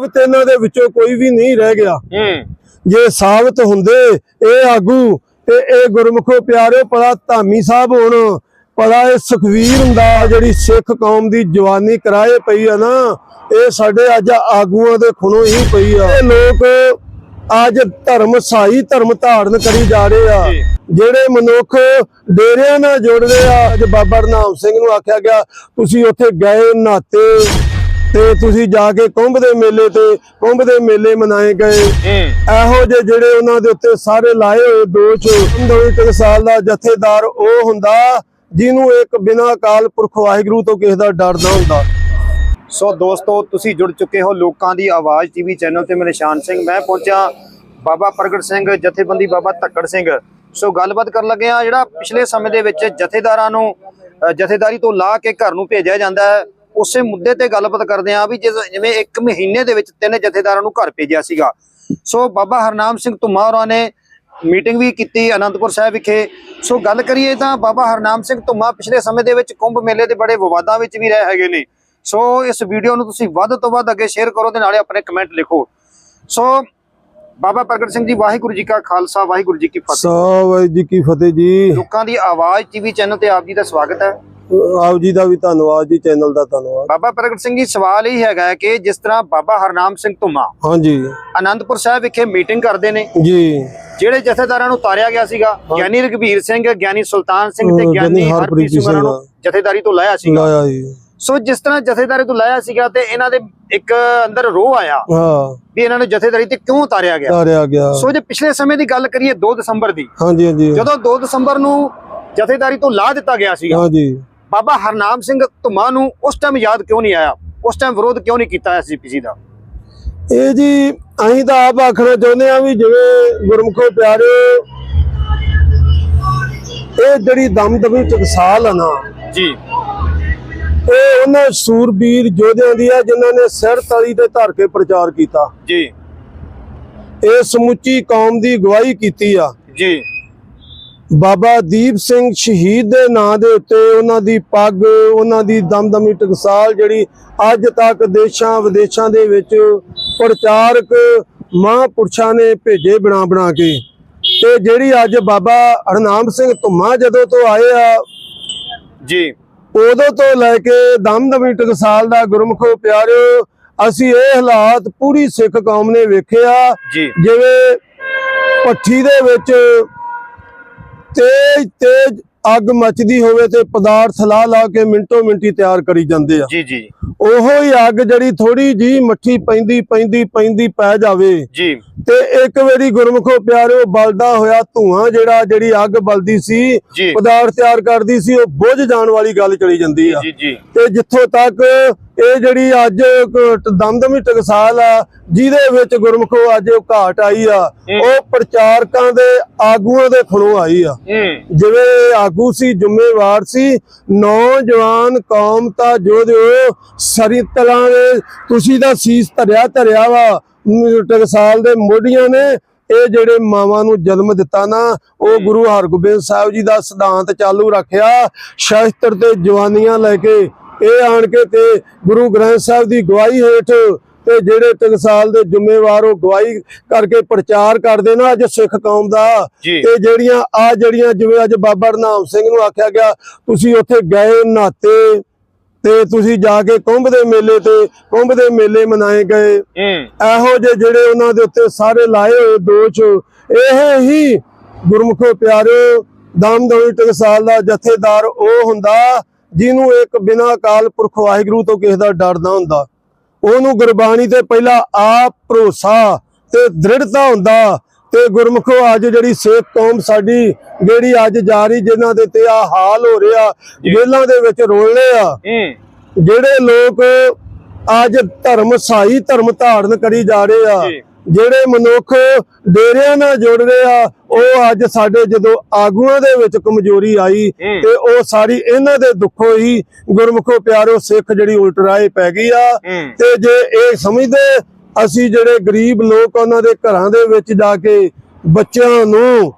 ਸਾਬਤ ਇਹਨਾਂ ਦੇ ਵਿੱਚੋਂ ਕੋਈ ਵੀ ਨਹੀਂ ਰਹਿ ਗਿਆ। ਹੂੰ। ਜੇ ਸਾਬਤ ਹੁੰਦੇ ਇਹ ਆਗੂ ਤੇ ਇਹ ਗੁਰਮੁਖੋ ਪਿਆਰੇ ਪਤਾ ਧਾਮੀ ਸਾਹਿਬ ਹੋਣ ਪਤਾ ਇਹ ਸੁਖਵੀਰ ਹੁੰਦਾ ਜਿਹੜੀ ਸਿੱਖ ਕੌਮ ਦੀ ਜਵਾਨੀ ਕਰਾਏ ਪਈ ਆ ਨਾ ਇਹ ਸਾਡੇ ਅੱਜ ਆਗੂਆਂ ਦੇ ਖੁਣੋਂ ਹੀ ਪਈ ਆ। ਇਹ ਲੋਕ ਅੱਜ ਧਰਮ ਸਾਈ ਧਰਮ ਧਾਰਨ ਕਰੀ ਜਾ ਰਹੇ ਆ। ਜਿਹੜੇ ਮਨੁੱਖ ਡੇਰਿਆਂ ਨਾਲ ਜੁੜਦੇ ਆ ਅੱਜ ਬਾਬਾ ਰਨਾਮ ਸਿੰਘ ਨੂੰ ਆਖਿਆ ਗਿਆ ਤੁਸੀਂ ਉੱਥੇ ਗਏ ਨਾਤੇ ਤੇ ਤੁਸੀਂ ਜਾ ਕੇ ਕੁੰਭ ਦੇ ਮੇਲੇ ਤੇ ਕੁੰਭ ਦੇ ਮੇਲੇ ਮਨਾਏ ਗਏ। ਇਹੋ ਜਿਹੇ ਜਿਹੜੇ ਉਹਨਾਂ ਦੇ ਉੱਤੇ ਸਾਰੇ ਲਾਏ ਹੋਏ ਦੋਸ਼ ਦੋਵੇਂ ਟਕਸਾਲ ਦਾ ਜਥੇਦਾਰ ਉਹ ਹੁੰਦਾ ਜਿਹਨੂੰ ਇੱਕ ਬਿਨਾਂ ਅਕਾਲ ਪੁਰਖ ਵਾਹਿਗੁਰੂ ਤੋਂ ਕਿਸੇ ਦਾ ਡਰ ਨਾ ਹੁੰਦਾ। ਸੋ ਦੋਸਤੋ ਤੁਸੀਂ ਜੁੜ ਚੁੱਕੇ ਹੋ ਲੋਕਾਂ ਦੀ ਆਵਾਜ਼ ਟੀਵੀ ਚੈਨਲ ਤੇ। ਮੈਂ ਨਿਸ਼ਾਨ ਸਿੰਘ ਮੈਂ ਪਹੁੰਚਾ ਬਾਬਾ ਪ੍ਰਗਟ ਸਿੰਘ ਜਥੇਬੰਦੀ ਬਾਬਾ ਧੱਕੜ ਸਿੰਘ। ਸੋ ਗੱਲਬਾਤ ਕਰਨ ਲੱਗੇ ਆ ਜਿਹੜਾ ਪਿਛਲੇ ਸਮੇਂ ਦੇ ਵਿੱਚ ਜਥੇਦਾਰਾਂ ਨੂੰ ਜਥੇਦਾਰੀ ਤੋਂ ਲਾ ਕੇ ਘਰ ਨੂੰ ਭੇਜਿਆ ਜਾਂਦਾ ਹੈ। ਉਸੇ ਮੁੱਦੇ ਤੇ ਗੱਲਬਾਤ ਕਰਦੇ ਆ ਵੀ ਜਿਵੇਂ ਇੱਕ ਮਹੀਨੇ ਦੇ ਵਿੱਚ ਤਿੰਨ ਜਥੇਦਾਰਾਂ ਨੂੰ ਘਰ ਭੇਜਿਆ ਸੀਗਾ। ਸੋ ਬਾਬਾ ਹਰਨਾਮ ਸਿੰਘ ਧੁੰਮਾ ਹੋਰਾਂ ਨੇ ਮੀਟਿੰਗ ਵੀ ਕੀਤੀ ਅਨੰਦਪੁਰ ਸਾਹਿਬ ਵਿਖੇ। ਸੋ ਗੱਲ ਕਰੀਏ ਤਾਂ ਬਾਬਾ ਹਰਨਾਮ ਸਿੰਘ ਧੁੰਮਾ ਪਿਛਲੇ ਸਮੇਂ ਦੇ ਵਿੱਚ ਕੁੰਭ ਮੇਲੇ ਦੇ ਬੜੇ ਵਿਵਾਦਾਂ ਵਿੱਚ ਵੀ ਰਹੇ ਹੈਗੇ ਨੇ। ਸੋ ਇਸ ਵੀਡੀਓ ਨੂੰ ਤੁਸੀਂ ਵੱਧ ਤੋਂ ਵੱਧ ਅੱਗੇ ਸ਼ੇਅਰ ਕਰੋ ਤੇ ਨਾਲੇ ਆਪਣੇ ਕਮੈਂਟ ਲਿਖੋ। ਸੋ ਬਾਬਾ ਪ੍ਰਗਟ ਸਿੰਘ ਜੀ ਵਾਹਿਗੁਰੂ ਜੀ ਕਾ ਖਾਲਸਾ ਵਾਹਿਗੁਰੂ ਜੀ ਕੀ ਫਤਿਹ। ਸਾਵਾਹਿ ਜੀ ਕੀ ਫਤਿਹ ਜੀ। ਲੋਕਾਂ ਦੀ ਆਵਾਜ਼ ਟੀਵੀ ਚੈਨਲ ਤੇ ਆਪ ਜੀ ਦਾ ਸਵਾਗਤ ਹੈ। ਆਪ ਜੀ ਦਾ ਵੀ ਧੰਨਵਾਦ ਜੀ ਚੈਨਲ ਦਾ ਧੰਨਵਾਦ। ਬਾਬਾ ਪ੍ਰਗਟ ਸਿੰਘ ਜੀ ਸਵਾਲ ਇਹ ਹੈਗਾ ਹੈ ਕਿ ਜਿਸ ਤਰ੍ਹਾਂ ਬਾਬਾ ਹਰਨਾਮ ਸਿੰਘ ਧੁੰਮਾ ਹਾਂਜੀ। ਆਨੰਦਪੁਰ ਸਾਹਿਬ ਵਿਖੇ ਮੀਟਿੰਗ ਕਰਦੇ ਨੇ। ਜੀ। ਜਿਹੜੇ ਜਥੇਦਾਰਾਂ ਨੂੰ ਉਤਾਰਿਆ ਗਿਆ ਸੀਗਾ ਗਿਆਨੀ ਰਘਬੀਰ ਸਿੰਘ ਗਿਆਨੀ ਸੁਲਤਾਨ ਸਿੰਘ ਤੇ ਗਿਆਨੀ ਹਰਪ੍ਰੀਤ ਸਿੰਘ ਨੂੰ ਜਥੇਦਾਰੀ ਤੋਂ ਲਾਇਆ ਸੀਗਾ। ਲਾਇਆ ਜੀ। ਸੋ ਜਿਸ ਤਰ੍ਹਾਂ ਜਥੇਦਾਰੀ ਤੋਂ ਲਾਇਆ ਸੀਗਾ ਤੇ ਇਹਨਾਂ ਦੇ ਇੱਕ ਅੰਦਰ ਰੋਹ ਆਇਆ ਹਾਂ। ਵੀ ਇਹਨਾਂ ਨੂੰ ਜਥੇਦਾਰੀ ਤੇ ਕਿਉਂ ਉਤਾਰਿਆ ਗਿਆ? ਤਾਰਿਆ ਗਿਆ। ਸੋ ਜੇ ਪਿਛਲੇ ਸਮੇਂ ਦੀ ਗੱਲ ਕਰੀਏ 2 ਦਸੰਬਰ ਦੀ ਹਾਂਜੀ ਹਾਂਜੀ। ਜਦੋਂ 2 ਦਸੰਬਰ ਨੂੰ ਜਥੇਦਾਰੀ ਤੋਂ ਲਾ ਦਿੱਤਾ ਗਿਆ ਸੀਗਾ ਹਾਂਜੀ। ਬਾਬਾ ਹਰਨਾਮ ਸਿੰਘ ਧੁਮਾ ਨੂੰ ਉਸ ਟਾਈਮ ਯਾਦ ਕਿਉਂ ਨਹੀਂ ਆਇਆ? ਉਸ ਟਾਈਮ ਵਿਰੋਧ ਕਿਉਂ ਨਹੀਂ ਕੀਤਾ ਐਸਜੀਪੀਸੀ ਦਾ? ਇਹ ਜੀ ਅਸੀਂ ਤਾਂ ਆਪ ਆਖਣਾ ਚਾਹੁੰਦੇ ਆ ਵੀ ਜਿਵੇਂ ਗੁਰਮੁਖੋ ਪਿਆਰੇ ਇਹ ਜਿਹੜੀ ਦਮਦਮੀ ਟਕਸਾਲ ਆ ਨਾ ਜੀ। ਇਹ ਉਹਨਾਂ ਸੂਰਬੀਰ ਯੋਧਿਆਂ ਦੀ ਆ ਜਿਨ੍ਹਾਂ ਨੇ ਸਿਰ ਤਲੀ ਤੇ ਧਰ ਕੇ ਪ੍ਰਚਾਰ ਕੀਤਾ। ਜੀ। ਇਹ ਸਮੁੱਚੀ ਕੌਮ ਦੀ ਗਵਾਹੀ ਕੀਤੀ ਆ। ਜੀ। ਬਾਬਾ ਦੀਪ ਸਿੰਘ ਸ਼ਹੀਦ ਦੇ ਨਾਂ ਦੇ ਉੱਤੇ ਉਹਨਾਂ ਦੀ ਪੱਗ ਉਹਨਾਂ ਦੀ ਦਮਦਮੀ ਟਕਸਾਲ ਜਿਹੜੀ ਅੱਜ ਤੱਕ ਦੇਸ਼ਾਂ ਵਿਦੇਸ਼ਾਂ ਦੇ ਵਿੱਚ ਪ੍ਰਚਾਰਕ ਮਹਾਂਪੁਰਸ਼ਾਂ ਨੇ ਭੇਜੇ ਬਣਾ ਬਣਾ ਕੇ। ਤੇ ਜਿਹੜੀ ਅੱਜ ਬਾਬਾ ਹਰਨਾਮ ਸਿੰਘ ਧੁੰਮਾ ਜਦੋਂ ਤੋਂ ਆਏ ਆ ਜੀ। ਉਦੋਂ ਤੋਂ ਲੈ ਕੇ ਦਮਦਮੀ ਟਕਸਾਲ ਦਾ ਗੁਰਮੁਖੋ ਪਿਆਰਿਓ ਅਸੀਂ ਇਹ ਹਾਲਾਤ ਪੂਰੀ ਸਿੱਖ ਕੌਮ ਨੇ ਵੇਖਿਆ ਜਿਵੇਂ ਭੱਠੀ ਦੇ ਵਿੱਚ ਤੇਜ ਤੇਜ ਅੱਗ ਮੱਚਦੀ ਹੋਵੇ ਤੇ ਪਦਾਰਥ ਲਾ ਲਾ ਕੇ ਮਿੰਟੋ ਮਿੰਟੀ ਤਿਆਰ ਕਰੀ ਜਾਂਦੇ ਆ। ਜੀ ਜੀ। ਉਹੋ ਹੀ ਅੱਗ ਜਿਹੜੀ ਥੋੜੀ ਜੀ ਮੱਠੀ ਪੈਂਦੀ ਪੈਂਦੀ ਪੈਂਦੀ ਪੈ ਜਾਵੇ। ਜੀ। ਤੇ ਇੱਕ ਵਾਰੀ ਗੁਰਮੁਖੋ ਪਿਆਰਿਓ ਬਲਦਾ ਹੋਇਆ ਧੂਆਂ ਜਿਹੜਾ ਜਿਹੜੀ ਅੱਗ ਬਲਦੀ ਸੀ ਪਦਾਰਥ ਤਿਆਰ ਕਰਦੀ ਸੀ ਉਹ ਬੁਝ ਜਾਣ ਵਾਲੀ ਗੱਲ ਚਲੀ ਜਾਂਦੀ ਆ। ਜੀ ਜੀ। ਤੇ ਜਿੱਥੋਂ ਤੱਕ ਇਹ ਜਿਹੜੀ ਅੱਜ ਦਮਦਮੀ ਟਕਸਾਲ ਆ ਜਿਹਦੇ ਵਿੱਚ ਗੁਰਮੁਖੋ ਅੱਜ ਉਹ ਘਾਟ ਆਈ ਆ। ਉਹ ਪ੍ਰਚਾਰਕਾਂ ਦੇ ਆਗੂਆਂ ਦੇ ਖਣੋਂ ਆਈ ਆ। ਜਿਵੇਂ ਆਗੂ ਸੀ ਜ਼ਿੰਮੇਵਾਰ ਸੀ ਨੌਜਵਾਨ ਕੌਮ ਤਾਂ ਜੋਧਿਓ ਸਰੀ ਤਲਾਂ ਦੇ ਤੁਸੀਂ ਤਾਂ ਸੀਸ ਧਰਿਆ ਧਰਿਆ ਵਾ ਟਕਸਾਲ ਦੇ ਮੋਢੀਆਂ ਨੇ ਇਹ ਜਿਹੜੇ ਮਾਵਾਂ ਨੂੰ ਜਨਮ ਦਿੱਤਾ ਨਾ ਉਹ ਗੁਰੂ ਹਰਗੋਬਿੰਦ ਸਾਹਿਬ ਜੀ ਦਾ ਸਿਧਾਂਤ ਚਾਲੂ ਰੱਖਿਆ ਸ਼ਸਤਰ ਤੇ ਜਵਾਨੀਆਂ ਲੈ ਕੇ ਇਹ ਆਣ ਕੇ ਤੇ ਗੁਰੂ ਗ੍ਰੰਥ ਸਾਹਿਬ ਦੀ ਗਵਾਹੀ ਹੇਠ ਤੇ ਜਿਹੜੇ ਟਕਸਾਲ ਦੇ ਜ਼ਿੰਮੇਵਾਰ ਉਹ ਗਵਾਹੀ ਕਰਕੇ ਪ੍ਰਚਾਰ ਕਰਦੇ ਨਾ ਅੱਜ ਸਿੱਖ ਕੌਮ ਦਾ। ਤੇ ਜਿਹੜੀਆਂ ਆ ਜਿਹੜੀਆਂ ਜਿਵੇਂ ਅੱਜ ਬਾਬਾ ਰਨਾਮ ਸਿੰਘ ਨੂੰ ਆਖਿਆ ਗਿਆ ਤੁਸੀਂ ਉੱਥੇ ਗਏ ਨਾਤੇ ਤੇ ਤੁਸੀਂ ਜਾ ਕੇ ਕੁੰਭ ਦੇ ਮੇਲੇ ਤੇ ਕੁੰਭ ਦੇ ਮੇਲੇ ਮਨਾਏ ਗਏ। ਇਹੋ ਜਿਹੇ ਜਿਹੜੇ ਉਹਨਾਂ ਦੇ ਉੱਤੇ ਸਾਰੇ ਲਾਏ ਹੋਏ ਦੋਸ਼ ਇਹ ਹੀ ਗੁਰਮੁਖੋ ਪਿਆਰਿਓ ਦਮਦਮੀ ਟਕਸਾਲ ਦਾ ਜਥੇਦਾਰ ਉਹ ਹੁੰਦਾ ਜਿਹਨੂੰ ਇੱਕ ਬਿਨਾਂ ਅਕਾਲ ਪੁਰਖ ਵਾਹਿਗੁਰੂ ਤੋਂ ਕਿਸੇ ਦਾ ਡਰ ਨਾ ਹੁੰਦਾ। ਉਹਨੂੰ ਗੁਰਬਾਣੀ ਤੇ ਪਹਿਲਾਂ ਆਪ ਭਰੋਸਾ ਤੇ ਦ੍ਰਿੜਤਾ ਹੁੰਦਾ ਤੇ ਗੁਰਮੁਖੋ ਅੱਜ ਜਿਹੜੀ ਸਿੱਖ ਕੌਮ ਸਾਡੀ ਜਿਹੜੀ ਅੱਜ ਜਾ ਰਹੀ ਜਿਨ੍ਹਾਂ ਦੇ ਤੇ ਆ ਹਾਲ ਹੋ ਰਿਹਾ ਜੇਲ੍ਹਾਂ ਦੇ ਵਿੱਚ ਰੋਲਣੇ ਆ। ਜਿਹੜੇ ਲੋਕ ਅੱਜ ਧਰਮ ਸਾਈ ਧਰਮ ਧਾਰਨ ਕਰੀ ਜਾ ਰਹੇ ਆ ਜਿਹੜੇ ਮਨੁੱਖ ਡੇਰਿਆਂ ਨਾਲ ਜੁੜ ਰਹੇ ਆ ਉਹ ਅੱਜ ਸਾਡੇ ਜਦੋਂ ਆਗੂਆਂ ਦੇ ਵਿੱਚ ਕਮਜ਼ੋਰੀ ਆਈ। ਤੇ ਉਹ ਸਾਰੀ ਇਹਨਾਂ ਦੇ ਦੁੱਖੋਂ ਹੀ ਗੁਰਮੁਖੋ ਪਿਆਰੋ ਸਿੱਖ ਜਿਹੜੀ ਉਲਟ ਰਾਏ ਪੈ ਗਈ ਆ। ਤੇ ਜੇ ਇਹ ਸਮਝਦੇ ਅਸੀਂ ਜਿਹੜੇ ਗਰੀਬ ਲੋਕ ਉਹਨਾਂ ਦੇ ਘਰਾਂ ਦੇ ਵਿੱਚ ਜਾ ਕੇ ਬੱਚਿਆਂ ਨੂੰ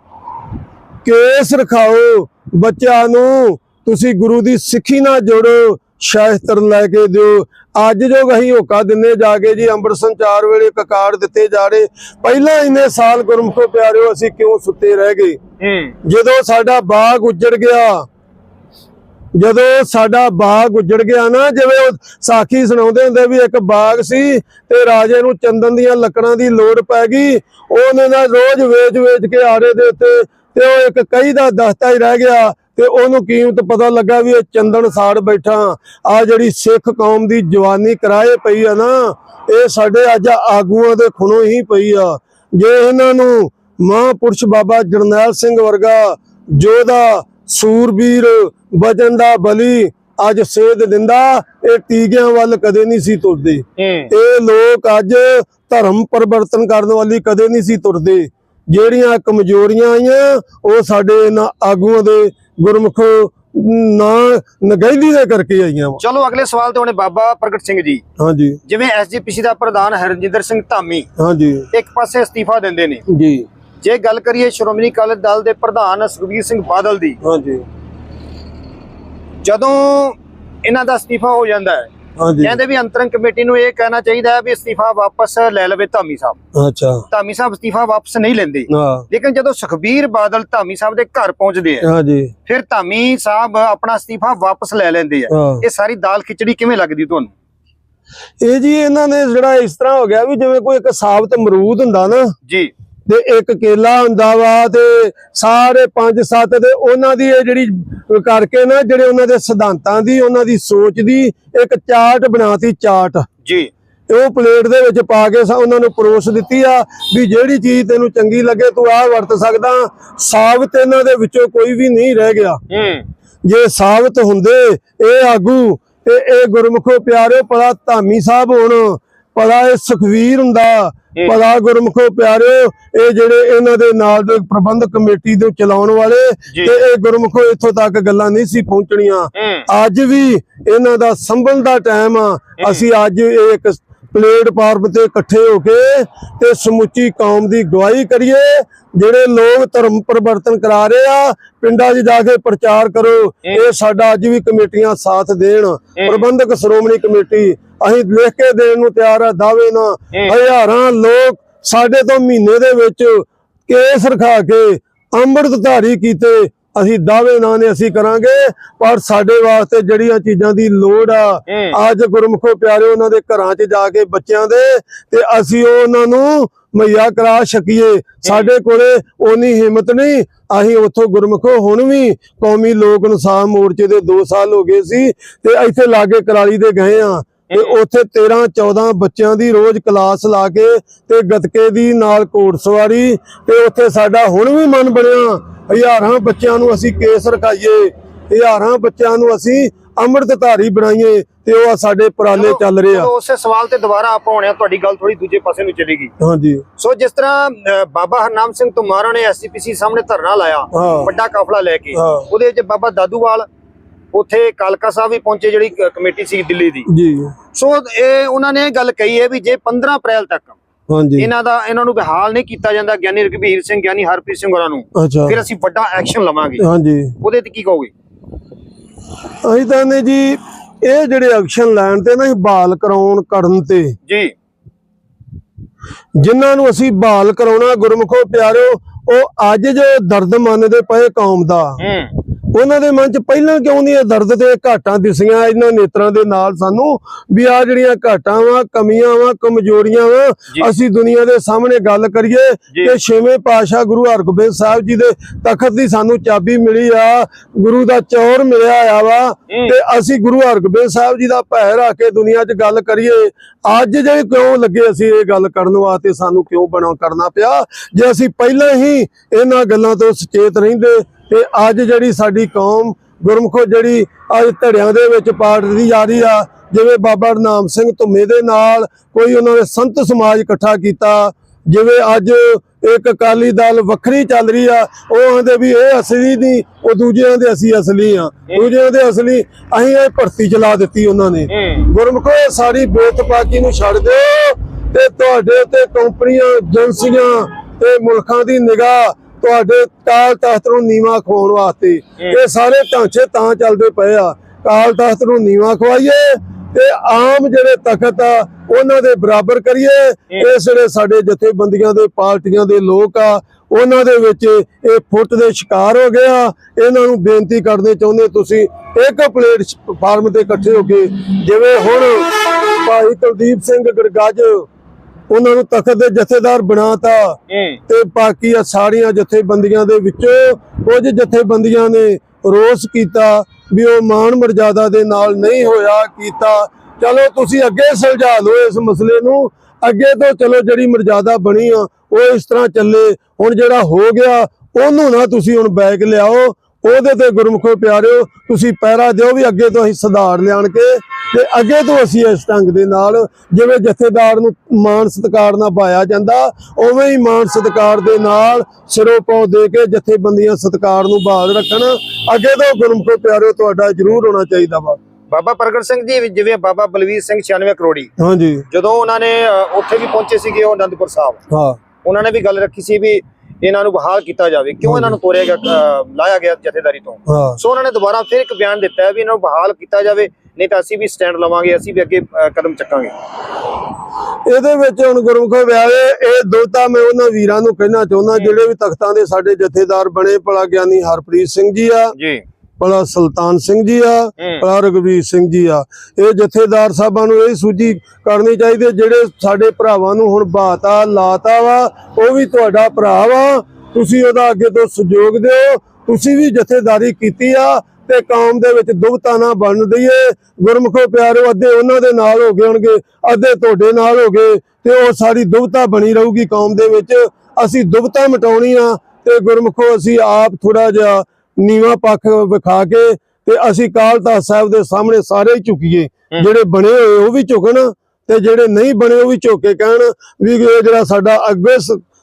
ਕੇਸ ਰਖਾਓ ਬੱਚਿਆਂ ਨੂੰ ਤੁਸੀਂ ਗੁਰੂ ਦੀ ਸਿੱਖੀ ਨਾਲ ਜੋੜੋ ਸ਼ਾਸਤਰ ਲੈ ਕੇ ਦਿਓ। ਅੱਜ ਜੋ ਅਸੀਂ ਹੋਕਾ ਦਿੰਨੇ ਜਾ ਕੇ ਜੀ ਅੰਮ੍ਰਿਤ ਸੰਚਾਰ ਵੇਲੇ ਕਕਾਰ ਦਿੱਤੇ ਜਾ ਰਹੇ। ਪਹਿਲਾਂ ਇੰਨੇ ਸਾਲ ਗੁਰਮੁਖੋ ਪਿਆਰਿਓ ਅਸੀਂ ਕਿਉਂ ਸੁੱਤੇ ਰਹਿ ਗਏ? ਜਦੋਂ ਸਾਡਾ ਬਾਗ ਉੱਜੜ ਗਿਆ ਜਦੋਂ ਸਾਡਾ ਬਾਗ ਉੱਜੜ ਗਿਆ ਨਾ ਜਿਵੇਂ ਸਾਖੀ ਸੁਣਾਉਂਦੇ ਹੁੰਦੇ ਵੀ ਇੱਕ ਬਾਗ ਸੀ ਤੇ ਰਾਜੇ ਨੂੰ ਚੰਦਨ ਦੀਆਂ ਲੱਕੜਾਂ ਦੀ ਲੋੜ ਪੈ ਗਈ ਉਹਨੇ ਨਾ ਰੋਜ਼ ਵੇਚ-ਵੇਚ ਕੇ ਆਰੇ ਦੇ ਉੱਤੇ ਤੇ ਉਹ ਇੱਕ ਕਈ ਦਾ ਦਸਤਾ ਹੀ ਰਹਿ ਗਿਆ ਤੇ ਉਹਨੂੰ ਕੀਮਤ ਪਤਾ ਲੱਗਾ ਵੀ ਇਹ ਚੰਦਨ ਸਾੜ ਬੈਠਾ। ਆ ਜਿਹੜੀ ਸਿੱਖ ਕੌਮ ਦੀ ਜਵਾਨੀ ਕਿਰਾਏ ਪਈ ਆ ਨਾ ਇਹ ਸਾਡੇ ਅੱਜ ਆਗੂਆਂ ਦੇ ਖੁਣੋਂ ਹੀ ਪਈ ਆ। ਜੇ ਇਹਨਾਂ ਨੂੰ ਮਹਾਂਪੁਰਸ਼ ਬਾਬਾ ਜਰਨੈਲ ਸਿੰਘ ਵਰਗਾ ਜੋਧਾ ਸੂਰਬੀਰ ਵਜਨ ਦਾ ਬਲੀ ਅੱਜ ਸੇਧ ਦਿੰਦਾ ਇਹ ਟੀਕਿਆਂ ਵੱਲ ਕਦੇ ਨਹੀਂ ਸੀ ਤੁਰਦੇ। ਇਹ ਲੋਕ ਅੱਜ ਧਰਮ ਪਰਿਵਰਤਨ ਕਰਨ ਵਾਲੀ ਕਦੇ ਨਹੀਂ ਸੀ ਤੁਰਦੇ। ਜਿਹੜੀਆਂ ਕਮਜ਼ੋਰੀਆਂ ਆਈਆਂ ਉਹ ਸਾਡੇ ਇਹਨਾਂ ਆਗੂਆਂ ਦੇ ਗੁਰਮੁਖ ਨਾ ਨਗੈਲੀ ਦੇ ਕਰਕੇ ਆਈਆਂ ਵਾ। ਚਲੋ ਅਗਲੇ ਸਵਾਲ ਤੇ ਉਹਨੇ ਬਾਬਾ ਪ੍ਰਗਟ ਸਿੰਘ ਜੀ। ਹਾਂਜੀ। ਜਿਵੇਂ ਐਸਜੀਪੀਸੀ ਦਾ ਪ੍ਰਧਾਨ ਹਰਜਿੰਦਰ ਸਿੰਘ ਧਾਮੀ ਹਾਂਜੀ। ਇੱਕ ਪਾਸੇ ਅਸਤੀਫਾ ਦਿੰਦੇ ਨੇ। ਜੀ। ਜੇ ਗੱਲ ਕਰੀਏ ਸ਼੍ਰੋਮਣੀ ਅਕਾਲੀ ਦਲ ਦੇ ਪ੍ਰਧਾਨ ਸੁਖਬੀਰ ਸਿੰਘ ਬਾਦਲ ਦੀ ਹਾਂਜੀ। ਜਦੋਂ ਇਹਨਾਂ ਦਾ ਅਸਤੀਫਾ ਹੋ ਜਾਂਦਾ ਹੈ ਕਹਿੰਦੇ ਵੀ ਅੰਤਰੰਗ ਕਮੇਟੀ ਨੂੰ ਇਹ ਕਹਿਣਾ ਚਾਹੀਦਾ ਹੈ ਵੀ ਅਸਤੀਫਾ ਵਾਪਸ ਲੈ ਲਵੇ ਧਾਮੀ ਸਾਹਿਬ। ਅੱਛਾ। ਧਾਮੀ ਸਾਹਿਬ ਅਸਤੀਫਾ ਵਾਪਸ ਨਹੀਂ ਲੈਂਦੇ। ਲੇਕਿਨ ਜਦੋਂ ਸੁਖਬੀਰ ਬਾਦਲ ਧਾਮੀ ਸਾਹਿਬ ਦੇ ਘਰ ਪਹੁੰਚਦੇ ਆ ਫਿਰ ਧਾਮੀ ਸਾਹਿਬ ਆਪਣਾ ਅਸਤੀਫਾ ਵਾਪਸ ਲੈ ਲੈਂਦੇ ਆ। ਇਹ ਸਾਰੀ ਦਾਲ ਖਿਚੜੀ ਕਿਵੇਂ ਲੱਗਦੀ ਤੁਹਾਨੂੰ? ਇਹ ਜੀ ਇਹਨਾਂ ਨੇ ਜਿਹੜਾ ਇਸ ਤਰ੍ਹਾਂ ਹੋ ਗਿਆ ਵੀ ਜਿਵੇਂ ਕੋਈ ਇੱਕ ਸਾਬਤ ਅਮਰੂਦ ਹੁੰਦਾ ਨਾ ਜੀ। ਤੇ ਇੱਕ ਕੇਲਾ ਹੁੰਦਾ ਵਾ ਤੇ ਸਾਰੇ ਪੰਜ ਸੱਤ ਤੇ ਉਹਨਾਂ ਦੀ ਇਹ ਜਿਹੜੀ ਕਰਕੇ ਨਾ ਜਿਹੜੇ ਉਹਨਾਂ ਦੇ ਸਿਧਾਂਤਾਂ ਦੀ ਉਹਨਾਂ ਦੀ ਸੋਚ ਦੀ ਇੱਕ ਚਾਰਟ ਬਣਾਤੀ ਚਾਰਟ। ਜੀ। ਉਹ ਪਲੇਟ ਦੇ ਵਿੱਚ ਪਾ ਕੇ ਸਾ- ਉਹਨਾਂ ਨੂੰ ਪਰੋਸ ਦਿੱਤੀ ਆ ਵੀ ਜਿਹੜੀ ਚੀਜ਼ ਤੈਨੂੰ ਚੰਗੀ ਲੱਗੇ ਤੂੰ ਆਹ ਵਰਤ ਸਕਦਾ ਸਾਬਤ ਇਹਨਾਂ ਦੇ ਵਿੱਚੋਂ ਕੋਈ ਵੀ ਨਹੀਂ ਰਹਿ ਗਿਆ। ਹੂੰ। ਜੇ ਸਾਬਤ ਹੁੰਦੇ ਇਹ ਆਗੂ ਤੇ ਇਹ ਗੁਰਮੁਖੋ ਪਿਆਰਿਓ ਪਤਾ ਧਾਮੀ ਸਾਹਿਬ ਹੋਣ। ਪਤਾ ਇਹ ਸੁਖਵੀਰ ਹੁੰਦਾ। ਪਤਾ ਗੁਰਮੁਖੋ ਪਿਆਰਿਓ ਇਹ ਜਿਹੜੇ ਇਹਨਾਂ ਦੇ ਨਾਲ ਦੇ ਪ੍ਰਬੰਧਕ ਕਮੇਟੀ ਦੇ ਚਲਾਉਣ ਵਾਲੇ। ਤੇ ਇਹ ਗੁਰਮੁਖੋ ਇੱਥੋਂ ਤੱਕ ਗੱਲਾਂ ਨਹੀਂ ਸੀ ਪਹੁੰਚਣੀਆਂ। ਅੱਜ ਵੀ ਇਹਨਾਂ ਦਾ ਸੰਭਲ ਦਾ ਟਾਈਮ ਆ। ਅਸੀਂ ਅੱਜ ਇਹ ਇੱਕ ਪਲੇਟਫਾਰਮ ਤੇ ਇਕੱਠੇ ਹੋ ਕੇ ਤੇ ਸਮੁੱਚੀ ਕੌਮ ਦੀ ਗਵਾਹੀ ਕਰੀਏ। ਜਿਹੜੇ ਲੋਕ ਧਰਮ ਪਰਿਵਰਤਨ ਕਰਾ ਰਹੇ ਆ ਪਿੰਡਾਂ 'ਚ ਜਾ ਕੇ ਪ੍ਰਚਾਰ ਕਰੋ। ਇਹ ਸਾਡਾ ਅੱਜ ਵੀ ਕਮੇਟੀਆਂ ਸਾਥ ਦੇਣ। ਪ੍ਰਬੰਧਕ ਸ਼੍ਰੋਮਣੀ ਕਮੇਟੀ ਅਸੀਂ ਲਿਖ ਕੇ ਦੇਣ ਨੂੰ ਤਿਆਰ ਆ ਦਾਅਵੇ ਨਾ। ਹਜ਼ਾਰਾਂ ਲੋਕ ਸਾਡੇ ਤੋਂ ਮਹੀਨੇ ਦੇ ਵਿੱਚ ਕੇਸ ਰਖਾ ਕੇ ਅੰਮ੍ਰਿਤਧਾਰੀ ਕੀਤੇ। ਅਸੀਂ ਦਾਅਵੇ ਨਾ ਨੇ ਅਸੀਂ ਕਰਾਂਗੇ ਪਰ ਸਾਡੇ ਵਾਸਤੇ ਜਿਹੜੀਆਂ ਚੀਜ਼ਾਂ ਦੀ ਲੋੜ ਆ। ਅੱਜ ਗੁਰਮੁਖੋ ਪਿਆਰੇ ਉਹਨਾਂ ਦੇ ਘਰਾਂ 'ਚ ਜਾ ਕੇ ਬੱਚਿਆਂ ਦੇ ਤੇ ਅਸੀਂ ਉਹ ਉਹਨਾਂ ਨੂੰ ਮੁਹੱਈਆ ਕਰਾ ਸਕੀਏ। ਸਾਡੇ ਕੋਲੇ ਓਨੀ ਹਿੰਮਤ ਨਹੀਂ ਅਸੀਂ ਉੱਥੋਂ ਗੁਰਮੁਖੋ ਹੁਣ ਵੀ ਕੌਮੀ ਲੋਕ ਇਨਸਾਫ ਮੋਰਚੇ ਦੇ 2 ਸਾਲ ਹੋ ਗਏ ਸੀ ਤੇ ਇੱਥੇ ਲਾਗੇ ਕਰਾਲੀ ਦੇ ਗਏ ਆ। ਤੇ ਉੱਥੇ 13 14 ਬੱਚਿਆਂ ਦੀ ਰੋਜ਼ ਕਲਾਸ ਲਾ ਕੇ ਤੇ ਗਤਕੇ ਦੀ ਨਾਲ ਘੋੜਸਵਾਰੀ ਤੇ ਉੱਥੇ ਸਾਡਾ ਹੁਣ ਵੀ ਮਨ ਬਣਿਆ ਹਜ਼ਾਰਾਂ ਬੱਚਿਆਂ ਨੂੰ ਅਸੀਂ ਕੇਸ ਰਖਾਈਏ ਹਜ਼ਾਰਾਂ ਬੱਚਿਆਂ ਨੂੰ ਅਸੀਂ ਅੰਮ੍ਰਿਤਧਾਰੀ ਬਣਾਈਏ ਤੇ ਉਹ ਸਾਡੇ ਉਪਰਾਲੇ ਚੱਲ ਰਹੇ ਆ ਉਸੇ ਸਵਾਲ ਤੇ ਦੁਬਾਰਾ ਆਪਾਂ ਹੋਣੇ ਆ ਤੁਹਾਡੀ ਗੱਲ ਥੋੜੀ ਦੂਜੇ ਪਾਸੇ ਨੂੰ ਚਲੇਗੀ ਹਾਂਜੀ ਸੋ ਜਿਸ ਤਰ੍ਹਾਂ ਬਾਬਾ ਹਰਨਾਮ ਸਿੰਘ ਤੁਮਾਰਾ ਨੇ ਐਸਜੀਪੀਸੀ ਸਾਹਮਣੇ ਧਰਨਾ ਲਾਇਆ। ਵੱਡਾ ਕਾਫਲਾ ਲੈ ਕੇ। ਉਹਦੇ ਵਿੱਚ ਬਾਬਾ ਦਾਦੂਵਾਲ ਉੱਥੇ ਕਾਲਕਾ ਸਾਹਿਬ ਵੀ ਪਹੁੰਚੇ ਜਿਹੜੀ ਕਮੇਟੀ ਸੀ ਦਿੱਲੀ ਦੀ। ਜੀ। ਸੋ ਇਹ ਉਹਨਾਂ ਨੇ ਗੱਲ ਕਹੀ ਹੈ ਵੀ ਜੇ 15 ਅਪ੍ਰੈਲ ਤੱਕ ਹਾਂਜੀ। ਇਹਨਾਂ ਦਾ ਇਹਨਾਂ ਨੂੰ ਬਹਾਲ ਨਹੀਂ ਕੀਤਾ ਜਾਂਦਾ ਗਿਆਨੀ ਰਘਬੀਰ ਸਿੰਘ ਗਿਆਨੀ ਹਰਪ੍ਰੀਤ ਸਿੰਘ ਹੋਰਾਂ ਨੂੰ ਫਿਰ ਅਸੀਂ ਵੱਡਾ ਐਕਸ਼ਨ ਲਵਾਂਗੇ। ਹਾਂਜੀ। ਉਹਦੇ ਤੇ ਕੀ ਕਹੋਗੇ? ਅਸੀਂ ਤਾਂ ਨੇ ਜੀ ਇਹ ਜਿਹੜੇ ਐਕਸ਼ਨ ਲੈਣ ਤੇ ਨਾ ਬਹਾਲ ਕਰਾਉਣ ਕਰਨ ਤੇ ਜੀ। ਜਿਨ੍ਹਾਂ ਨੂੰ ਅਸੀਂ ਬਹਾਲ ਕਰਾਉਣਾ ਗੁਰਮੁਖੋ ਪਿਆਰਿਓ ਉਹ ਅੱਜ ਜੋ ਦਰਦ ਮੰਨਦੇ ਪਏ ਕੌਮ ਦਾ ਹੂੰ। ਉਹਨਾਂ ਦੇ ਮਨ 'ਚ ਪਹਿਲਾਂ ਕਿਉਂ ਨਹੀਂ ਇਹ ਦਰਦ ਤੇ ਘਾਟਾਂ ਦਿਸੀਆਂ ਇਹਨਾਂ ਨੇਤਰਾਂ ਦੇ ਨਾਲ ਸਾਨੂੰ ਵੀ ਆ ਜਿਹੜੀਆਂ ਘਾਟਾਂ ਵਾ ਕਮੀਆਂ ਵਾ ਕਮਜ਼ੋਰੀਆਂ। ਵਾ ਅਸੀਂ ਦੁਨੀਆ ਦੇ ਸਾਹਮਣੇ ਗੱਲ ਕਰੀਏ। ਕਿ ਛੇਵੇਂ ਪਾਤਸ਼ਾਹ ਗੁਰੂ ਹਰਗੋਬਿੰਦ ਸਾਹਿਬ ਜੀ ਦੇ ਤਖਤ ਦੀ ਸਾਨੂੰ ਚਾਬੀ ਮਿਲੀ ਆ ਗੁਰੂ ਦਾ ਚੌਰ ਮਿਲਿਆ ਆ ਵਾ ਤੇ ਅਸੀਂ ਗੁਰੂ ਹਰਗੋਬਿੰਦ ਸਾਹਿਬ ਜੀ ਦਾ ਭੈ ਰੱਖ ਕੇ ਦੁਨੀਆ 'ਚ ਗੱਲ ਕਰੀਏ ਅੱਜ ਜੇ ਕਿਉਂ ਲੱਗੇ ਅਸੀਂ ਇਹ ਗੱਲ ਕਰਨ ਵਾਸਤੇ ਸਾਨੂੰ ਕਿਉਂ ਬਣਾ ਕਰਨਾ ਪਿਆ ਜੇ ਅਸੀਂ ਪਹਿਲਾਂ ਹੀ ਇਹਨਾਂ ਗੱਲਾਂ ਤੋਂ ਸੁਚੇਤ ਰਹਿੰਦੇ ਤੇ ਅੱਜ ਜਿਹੜੀ ਸਾਡੀ ਕੌਮ ਗੁਰਮਖੋ ਜਿਹੜੀ ਅੱਜ ਧੜਿਆਂ ਦੇ ਵਿੱਚ ਪਾੜਦੀ ਜਾ ਰਹੀ ਆ ਜਿਵੇਂ ਬਾਬਾ ਨਾਮ ਸਿੰਘ ਧੁੰਮੇ ਦੇ ਨਾਲ ਕੋਈ ਉਹਨਾਂ ਨੇ ਸੰਤ ਸਮਾਜ ਇਕੱਠਾ ਕੀਤਾ ਜਿਵੇਂ ਅੱਜ ਇੱਕ ਅਕਾਲੀ ਦਲ ਵੱਖਰੀ ਚੱਲ ਰਹੀ ਆ ਉਹ ਆਂਦੇ ਵੀ ਇਹ ਅਸਲੀ ਨਹੀਂ ਉਹ ਦੂਜਿਆਂ ਦੇ ਅਸੀਂ ਅਸਲੀ ਆ। ਦੂਜਿਆਂ ਦੇ ਅਸਲੀ ਅਸੀਂ ਇਹ ਭਰਤੀ ਚਲਾ ਦਿੱਤੀ ਉਹਨਾਂ ਨੇ। ਗੁਰਮਖੋ ਇਹ ਸਾਰੀ ਬੇਤਪਾਕੀ ਨੂੰ ਛੱਡ ਦਿਓ ਤੇ ਤੁਹਾਡੇ ਤੇ ਕੰਪਨੀਆਂ ਏਜੰਸੀਆਂ ਤੇ ਮੁਲਕਾਂ ਦੀ ਨਿਗਾਹ ਤੁਹਾਡੇ ਕਾਲ ਤਖਤ ਨੂੰ ਨੀਵਾ ਖਵਾਉਣ ਵਾਸਤੇ। ਇਹ ਸਾਰੇ ਢਾਂਚੇ ਤਾਂ ਚੱਲਦੇ ਪਏ ਆ। ਕਾਲ ਤਖਤ ਨੂੰ ਨੀਵਾ ਖਵਾਈਏ ਤੇ ਆਮ ਜਿਹੜੇ ਤਖਤ ਆ ਉਹਨਾਂ ਦੇ ਬਰਾਬਰ ਕਰੀਏ। ਇਹ ਜਿਹੜੇ ਸਾਡੇ ਜਥੇਬੰਦੀਆਂ ਦੇ ਪਾਰਟੀਆਂ ਦੇ ਲੋਕ ਆ ਉਹਨਾਂ ਦੇ ਵਿੱਚ ਇਹ ਫੁੱਟ ਦੇ ਸ਼ਿਕਾਰ ਹੋ ਗਿਆ ਇਹਨਾਂ ਨੂੰ ਬੇਨਤੀ ਕਰਦੇ ਚਾਹੁੰਦੇ ਤੁਸੀਂ ਇੱਕ ਪਲੇਟਫਾਰਮ ਤੇ ਇਕੱਠੇ ਹੋ ਕੇ ਜਿਵੇਂ ਹੁਣ ਭਾਈ ਕੁਲਦੀਪ ਸਿੰਘ ਗੜਗੱਜ ਉਹਨਾਂ ਨੂੰ ਤਖਤ ਦੇ ਜਥੇਦਾਰ ਬਣਾਤਾ। ਤੇ ਬਾਕੀ ਆ ਸਾਰੀਆਂ ਜਥੇਬੰਦੀਆਂ ਦੇ ਵਿੱਚੋਂ ਕੁਝ ਜਥੇਬੰਦੀਆਂ ਨੇ ਰੋਸ ਕੀਤਾ ਵੀ ਉਹ ਮਾਣ ਮਰਜ਼ਾਦਾ ਦੇ ਨਾਲ ਨਹੀਂ ਹੋਇਆ ਕੀਤਾ। ਚਲੋ ਤੁਸੀਂ ਅੱਗੇ ਸੁਲਝਾ ਲਓ ਇਸ ਮਸਲੇ ਨੂੰ। ਅੱਗੇ ਤੋਂ ਚਲੋ ਜਿਹੜੀ ਮਰਜ਼ਾਦਾ ਬਣੀ ਆ ਉਹ ਇਸ ਤਰ੍ਹਾਂ ਚੱਲੇ। ਹੁਣ ਜਿਹੜਾ ਹੋ ਗਿਆ ਉਹਨੂੰ ਨਾ ਤੁਸੀਂ ਹੁਣ ਬੈਗ ਲਿਆਓ। ਉਹਦੇ ਤੇ ਗੁਰਮੁਖੋ ਪਿਆਰਿਓ ਤੁਸੀਂ ਪਹਿਰਾ ਦਿਓ ਵੀ ਅੱਗੇ ਤੋਂ ਅਸੀਂ ਸੁਧਾਰ ਲਿਆਣ ਕੇ ਤੇ ਅੱਗੇ ਤੋਂ ਅਸੀਂ ਇਸ ਢੰਗ ਦੇ ਨਾਲ ਜਿਵੇਂ ਜਥੇਦਾਰ ਨੂੰ ਮਾਣ ਸਤਿਕਾਰ ਨਾਲ ਪਾਇਆ ਜਾਂਦਾ ਉਵੇਂ ਹੀ ਮਾਣ ਸਤਿਕਾਰ ਦੇ ਨਾਲ ਸਿਰੋਂ ਪਾਉ ਦੇ ਕੇ ਜਥੇਬੰਦੀਆਂ ਸਤਿਕਾਰ ਨੂੰ ਬਹਾਲ ਰੱਖਣ। ਅੱਗੇ ਤੋਂ ਗੁਰਮੁਖੋ ਪਿਆਰਿਓ ਤੁਹਾਡਾ ਜ਼ਰੂਰ ਹੋਣਾ ਚਾਹੀਦਾ ਵਾ। ਬਾਬਾ ਪ੍ਰਗਟ ਸਿੰਘ ਜੀ ਜਿਵੇਂ ਬਾਬਾ ਬਲਵੀਰ ਸਿੰਘ 96 ਕਰੋੜੀ। ਹਾਂਜੀ। ਜਦੋਂ ਉਹਨਾਂ ਨੇ ਉੱਥੇ ਵੀ ਪਹੁੰਚੇ ਸੀਗੇ ਉਹ ਅਨੰਦਪੁਰ ਸਾਹਿਬ। ਹਾਂ। ਉਹਨਾਂ ਨੇ ਵੀ ਗੱਲ ਰੱਖੀ ਸੀ ਵੀ ਇਹਨਾਂ ਨੂੰ ਬਹਾਲ ਕੀਤਾ ਜਾਵੇ ਕਿਉਂ ਇਹਨਾਂ ਨੂੰ ਤੋਰਿਆ ਗਿਆ ਲਾਇਆ ਗਿਆ ਜਥੇਦਾਰੀ ਤੋਂ? ਸੋ ਉਹਨਾਂ ਨੇ ਦੁਬਾਰਾ ਫਿਰ ਇੱਕ ਬਿਆਨ ਦਿੱਤਾ ਹੈ ਵੀ ਇਹਨਾਂ ਨੂੰ ਬਹਾਲ ਕੀਤਾ ਜਾਵੇ ਨਹੀਂ ਤਾਂ ਅਸੀਂ ਵੀ ਸਟੈਂਡ ਲਵਾਂਗੇ ਅਸੀਂ ਵੀ ਅੱਗੇ ਕਦਮ ਚੱਕਾਂਗੇ। ਇਹਦੇ ਵਿੱਚ ਹੁਣ ਗੁਰਮੁਖੋ ਵਿਆਹੇ ਇਹ ਦੋਤਾ ਮੈਂ ਉਹਨਾਂ ਵੀਰਾਂ ਨੂੰ ਕਹਿਣਾ ਚਾਹੁੰਦਾ ਜਿਹੜੇ ਵੀ ਤਖਤਾਂ ਦੇ ਸਾਡੇ ਜਥੇਦਾਰ ਬਣੇ ਭਲਾ ਗਿਆਨੀ ਹਰਪ੍ਰੀਤ ਸਿੰਘ ਜੀ ਆ। ਜੀ। ਭਲਾ ਸੁਲਤਾਨ ਸਿੰਘ ਜੀ ਆ। ਭਲਾ ਰਘਵੀਰ ਸਿੰਘ ਜੀ ਆ। ਇਹ ਜਥੇਦਾਰ ਸਾਹਿਬਾਂ ਨੂੰ ਇਹ ਸੂਝੀ ਕਰਨੀ ਚਾਹੀਦੀ ਜਿਹੜੇ ਸਾਡੇ ਭਰਾਵਾਂ ਨੂੰ ਹੁਣ ਬਾਤਾ ਲਾਤਾ ਵਾ ਉਹ ਵੀ ਤੁਹਾਡਾ ਭਰਾ ਵਾ ਤੁਸੀਂ ਉਹਦਾ ਅੱਗੇ ਤੋਂ ਸਹਿਯੋਗ ਦਿਓ। ਤੁਸੀਂ ਵੀ ਜਥੇਦਾਰੀ ਕੀਤੀ ਆ ਤੇ ਕੌਮ ਦੇ ਵਿੱਚ ਦੁਬਤਾ ਨਾ ਬਣ ਦਈਏ ਗੁਰਮੁਖੋ ਪਿਆਰੋ ਅੱਧੇ ਉਹਨਾਂ ਦੇ ਨਾਲ ਹੋ ਗਏ ਹੋਣਗੇ ਅੱਧੇ ਤੁਹਾਡੇ ਨਾਲ ਹੋ ਗਏ ਤੇ ਉਹ ਸਾਰੀ ਦੁਬਤਾ ਬਣੀ ਰਹੂਗੀ ਕੌਮ ਦੇ ਵਿੱਚ। ਅਸੀਂ ਦੁਬਤਾ ਮਟਾਉਣੀ ਆ ਤੇ ਗੁਰਮੁਖੋ ਅਸੀਂ ਆਪ ਥੋੜਾ ਜਿਹਾ ਨੀਵਾ ਪੱਖ ਵਿਖਾ ਕੇ ਤੇ ਅਸੀਂ ਕਾਲ ਤਖਤ ਸਾਹਿਬ ਦੇ ਸਾਹਮਣੇ ਸਾਰੇ ਝੁਕੀਏ। ਜਿਹੜੇ ਬਣੇ ਹੋਏ ਉਹ ਵੀ ਝੁਕਣ ਤੇ ਜਿਹੜੇ ਨਹੀਂ ਬਣੇ ਉਹ ਵੀ ਝੁਕ ਕੇ ਕਹਿਣ ਵੀ ਇਹ ਜਿਹੜਾ ਸਾਡਾ ਅੱਗੇ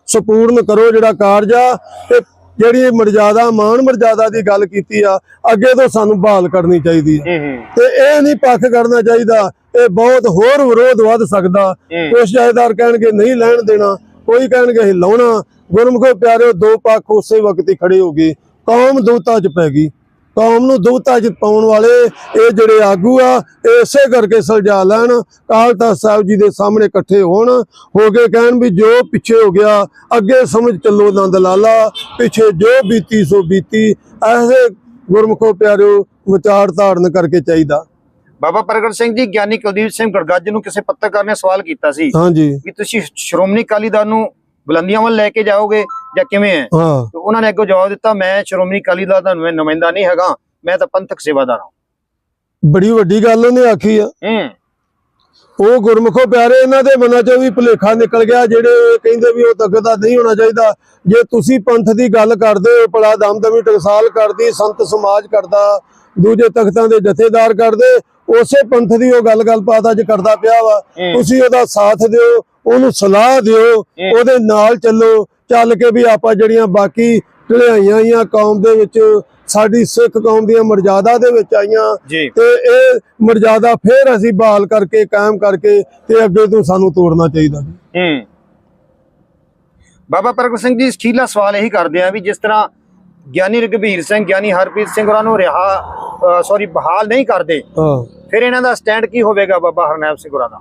ਸਪੂਰਨ ਕਰੋ ਜਿਹੜਾ ਕਾਰਜ ਆ ਤੇ ਜਿਹੜੀ ਮਰਜ਼ਾਦਾ ਮਾਣ ਮਰਜ਼ਾਦਾ ਦੀ ਗੱਲ ਕੀਤੀ ਆ ਅੱਗੇ ਤੋਂ ਸਾਨੂੰ ਬਹਾਲ ਕਰਨੀ ਚਾਹੀਦੀ ਹੂੰ ਤੇ ਇਹ ਨਹੀਂ ਪੱਖ ਕਰਨਾ ਚਾਹੀਦਾ ਇਹ ਬਹੁਤ ਹੋਰ ਵਿਰੋਧ ਵੱਧ ਸਕਦਾ। ਕੁਛ ਜਾਇਦਾਰ ਕਹਿਣਗੇ ਨਹੀਂ ਲੈਣ ਦੇਣਾ ਕੋਈ ਕਹਿਣਗੇ ਅਸੀਂ ਲਾਉਣਾ। ਗੁਰਮੁਖੋ ਪਿਆਰਿਓ ਦੋ ਪੱਖ ਉਸੇ ਵਕਤ ਹੀ ਖੜੇ ਹੋ ਗਏ। ਕੌਮ ਦੁਵਤਾ 'ਚ ਪੈ ਗਈ। ਕੌਮ ਨੂੰ ਦੁਵਤਾ 'ਚ ਪਾਉਣ ਵਾਲੇ ਇਹ ਜਿਹੜੇ ਆਗੂ ਆ ਇਹ ਇਸੇ ਕਰਕੇ ਸੁਲਝਾ ਲੈਣ ਕਾਲ ਤਖਤ ਸਾਹਿਬ ਜੀ ਦੇ ਸਾਹਮਣੇ ਇਕੱਠੇ ਹੋਣ ਹੋ ਕੇ ਕਹਿਣ ਵੀ ਜੋ ਪਿੱਛੇ ਹੋ ਗਿਆ ਅੱਗੇ ਸਮਝ ਚੱਲੋ ਨੰਦ ਲਾਲਾ ਪਿੱਛੇ ਜੋ ਬੀਤੀ ਸੋ ਬੀਤੀ ਐਸੇ ਗੁਰਮੁਖੋ ਪਿਆਰਿਓ ਵਿਚਾਰ ਧਾਰਨ ਕਰਕੇ ਚਾਹੀਦਾ। ਬਾਬਾ ਪ੍ਰਗਟ ਸਿੰਘ ਜੀ ਗਿਆਨੀ ਕੁਲਦੀਪ ਸਿੰਘ ਗੜਗੱਜ ਨੂੰ ਕਿਸੇ ਪੱਤਰਕਾਰ ਨੇ ਸਵਾਲ ਕੀਤਾ ਸੀ ਹਾਂਜੀ। ਵੀ ਤੁਸੀਂ ਸ਼੍ਰੋਮਣੀ ਅਕਾਲੀ ਦਲ ਨੂੰ ਬੁਲੰਦੀਆਂ ਵੱਲ ਲੈ ਕੇ ਜਾਓਗੇ? ਜਾਂ ਕਿਵੇਂ ਹੈ? ਹਾਂ। ਤੇ ਉਹਨਾਂ ਨੇ ਅੱਗੋਂ ਜਵਾਬ ਦਿੱਤਾ ਮੈਂ ਸ਼੍ਰੋਮਣੀ ਅਕਾਲੀ ਦਲ ਦਾ ਨੁਮਾਇ- ਨੁਮਾਇੰਦਾ ਨਹੀਂ ਹੈਗਾ ਮੈਂ ਤਾਂ ਪੰਥਕ ਸੇਵਾਦਾਰ ਹਾਂ। ਬੜੀ ਵੱਡੀ ਗੱਲ ਉਹਨੇ ਆਖੀ ਆ। ਹੂੰ। ਉਹ ਗੁਰਮੁਖੋ ਪਿਆਰੇ ਇਹਨਾਂ ਦੇ ਮਨਾਂ ਚੋਂ ਵੀ ਭੁਲੇਖਾ ਨਿਕਲ ਗਿਆ ਜਿਹੜੇ ਕਹਿੰਦੇ ਵੀ ਉਹ ਤਖਤਾ ਨਹੀਂ ਹੋਣਾ ਚਾਹੀਦਾ। ਜੇ ਤੁਸੀਂ ਪੰਥ ਦੀ ਗੱਲ ਕਰਦੇ ਹੋ ਭਲਾ ਦਮਦਮੀ ਟਕਸਾਲ ਕਰਦੀ ਸੰਤ ਸਮਾਜ ਕਰਦਾ ਦੂਜੇ ਤਖਤਾਂ ਦੇ ਜਥੇਦਾਰ ਕਰਦੇ ਉਸੇ ਪੰਥ ਦੀ ਉਹ ਗੱਲ ਗੱਲ ਪਾਤ ਅੱਜ ਕਰਦਾ ਪਿਆ ਵਾ। ਤੁਸੀਂ ਉਹਦਾ ਸਾਥ ਦਿਓ ਉਹਨੂੰ ਸਲਾਹ ਦਿਓ ਉਹਦੇ ਨਾਲ ਚੱਲੋ ਚੱਲ ਕੇ ਵੀ ਆਪਾਂ ਜਿਹੜੀਆਂ ਬਾਕੀ ਢਲਾਈਆਂ ਆਈਆਂ ਕੌਮ ਦੇ ਵਿੱਚ ਸਾਡੀ ਸਿੱਖ ਕੌਮ ਦੀਆਂ ਮਰਜ਼ਾਦਾ ਦੇ ਵਿੱਚ ਆਈਆਂ ਤੇ ਇਹ ਮਰਜ਼ਾਦਾ ਫੇਰ ਅਸੀਂ ਬਹਾਲ ਕਰਕੇ ਕਾਇਮ ਕਰਕੇ ਤੇ ਅੱਗੇ ਤੋਂ ਸਾਨੂੰ ਤੋੜਨਾ ਚਾਹੀਦਾ ਹੂੰ। ਬਾਬਾ ਪ੍ਰਗਟ ਸਿੰਘ ਜੀ ਅਖੀਰਲਾ ਸਵਾਲ ਇਹੀ ਕਰਦੇ ਆ ਵੀ ਜਿਸ ਤਰ੍ਹਾਂ ਗਿਆਨੀ ਰਘਬੀਰ ਸਿੰਘ ਗਿਆਨੀ ਹਰਪ੍ਰੀਤ ਸਿੰਘ ਹੋਰਾਂ ਨੂੰ ਰਿਹਾ ਸੌਰੀ ਬਹਾਲ ਨਹੀਂ ਕਰਦੇ ਫਿਰ ਇਹਨਾਂ ਦਾ ਸਟੈਂਡ ਕੀ ਹੋਵੇਗਾ ਬਾਬਾ ਹਰਨੈਬ ਸਿੰਘ ਹੋਰਾਂ ਦਾ?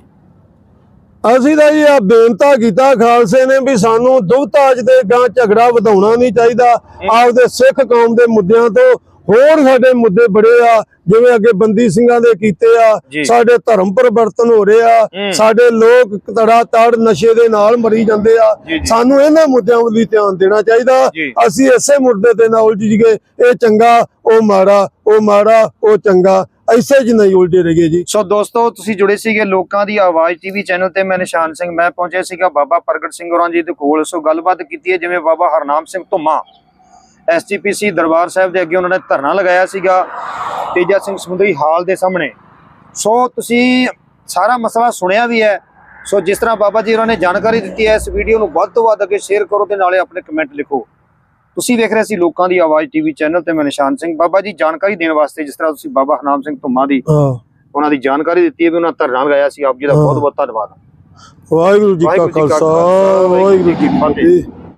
ਅਸੀਂ ਤਾਂ ਇਹ ਆ ਬੇਨਤਾ ਕੀਤਾ ਖਾਲਸੇ ਨੇ ਵੀ ਸਾਨੂੰ ਦੁਬਤਾਜ ਦੇ ਗਾਂ ਝਗੜਾ ਵਧਾਉਣਾ ਨਹੀਂ ਚਾਹੀਦਾ। ਆਪਦੇ ਸਿੱਖ ਕੌਮ ਦੇ ਮੁੱਦਿਆਂ ਤੋਂ ਹੋਰ ਸਾਡੇ ਮੁੱਦੇ ਬੜੇ ਆ ਜਿਵੇਂ ਅੱਗੇ ਬੰਦੀ ਸਿੰਘਾਂ ਦੇ ਕੀਤੇ ਜੀ। ਆ ਸਾਡੇ ਧਰਮ ਪਰਿਵਰਤਨ ਹੋ ਰਹੇ ਆ। ਸਾਡੇ ਲੋਕ ਤੜਾ ਤੜ ਨਸ਼ੇ ਦੇ ਨਾਲ ਮਰੀ ਜਾਂਦੇ ਆ ਜੀ, ਜੀ। ਸਾਨੂੰ ਇਹਨਾਂ ਮੁੱਦਿਆਂ ਵੱਲ ਧਿਆਨ ਦੇਣਾ ਚਾਹੀਦਾ ਜੀ। ਅਸੀਂ ਇਸੇ ਮੁੱਦੇ ਤੇ ਨਾ ਉਲਝ ਜੀਏ ਇਹ ਚੰਗਾ ਉਹ ਮਾੜਾ ਉਹ ਮਾੜਾ ਉਹ ਚੰਗਾ ਐਸੇ ਚ ਨਹੀਂ ਉਲਝੇ ਰਹੀਏ ਜੀ ਸੋ ਦੋਸਤੋ ਤੁਸੀਂ ਜੁੜੇ ਸੀਗੇ ਲੋਕਾਂ ਦੀ ਆਵਾਜ਼ ਟੀਵੀ ਚੈਨਲ ਤੇ ਮੈਂ ਨਿਸ਼ਾਨ ਸਿੰਘ ਮੈਂ ਪਹੁੰਚਿਆ ਸੀਗਾ ਬਾਬਾ ਪ੍ਰਗਟ ਸਿੰਘ ਹੋਰਾਂ ਜੀ ਦੇ ਕੋਲ ਸੋ ਗੱਲਬਾਤ ਕੀਤੀ ਹੈ ਜਿਵੇਂ ਬਾਬਾ ਹਰਨਾਮ ਸਿੰਘ ਧੁੰਮਾ ਐਸਜੀਪੀਸੀ ਦਰਬਾਰ ਸਾਹਿਬ ਦੇ ਅੱਗੇ ਉਹਨਾਂ ਨੇ ਧਰਨਾ ਲਗਾਇਆ ਸੀਗਾ। ਤੇਜਾ ਸਿੰਘ ਸਮੁੰਦਰੀ ਹਾਲ ਦੇ ਸਾਹਮਣੇ। ਸੋ ਤੁਸੀਂ ਸਾਰਾ ਮਸਲਾ ਸੁਣਿਆ ਵੀ ਹੈ। ਸੋ ਜਿਸ ਤਰ੍ਹਾਂ ਬਾਬਾ ਜੀ ਹੋਰਾਂ ਨੇ ਜਾਣਕਾਰੀ ਦਿੱਤੀ ਹੈ ਇਸ ਵੀਡੀਓ ਨੂੰ ਵੱਧ ਤੋਂ ਵੱਧ ਅੱਗੇ ਸ਼ੇਅਰ ਕਰੋ ਤੇ ਨਾਲੇ ਆਪਣੇ ਕਮੈਂਟ ਲਿਖੋ। ਤੁਸੀਂ ਵੇਖ ਰਹੇ ਸੀ ਲੋਕਾਂ ਦੀ ਆਵਾਜ਼ ਟੀਵੀ ਚੈਨਲ ਤੇ ਮੈਂ ਨਿਸ਼ਾਨ ਸਿੰਘ। ਬਾਬਾ ਜੀ ਜਾਣਕਾਰੀ ਦੇਣ ਵਾਸਤੇ ਜਿਸ ਤਰ੍ਹਾਂ ਤੁਸੀਂ ਬਾਬਾ ਹਰਨਾਮ ਸਿੰਘ ਧੁੰਮਾ ਦੀ ਉਹਨਾਂ ਦੀ ਜਾਣਕਾਰੀ ਦਿੱਤੀ ਹੈ ਵੀ ਉਹਨਾਂ ਧਰਨਾ ਲਗਾਇਆ ਸੀ। ਆਪ ਜੀ ਦਾ। ਬਹੁਤ ਬਹੁਤ ਧੰਨਵਾਦ। ਵਾਹਿਗੁਰੂ ਜੀ ਕਾ ਖਾਲਸਾ, ਵਾਹਿਗੁਰੂ ਜੀ ਕੀ ਫਤਿਹ।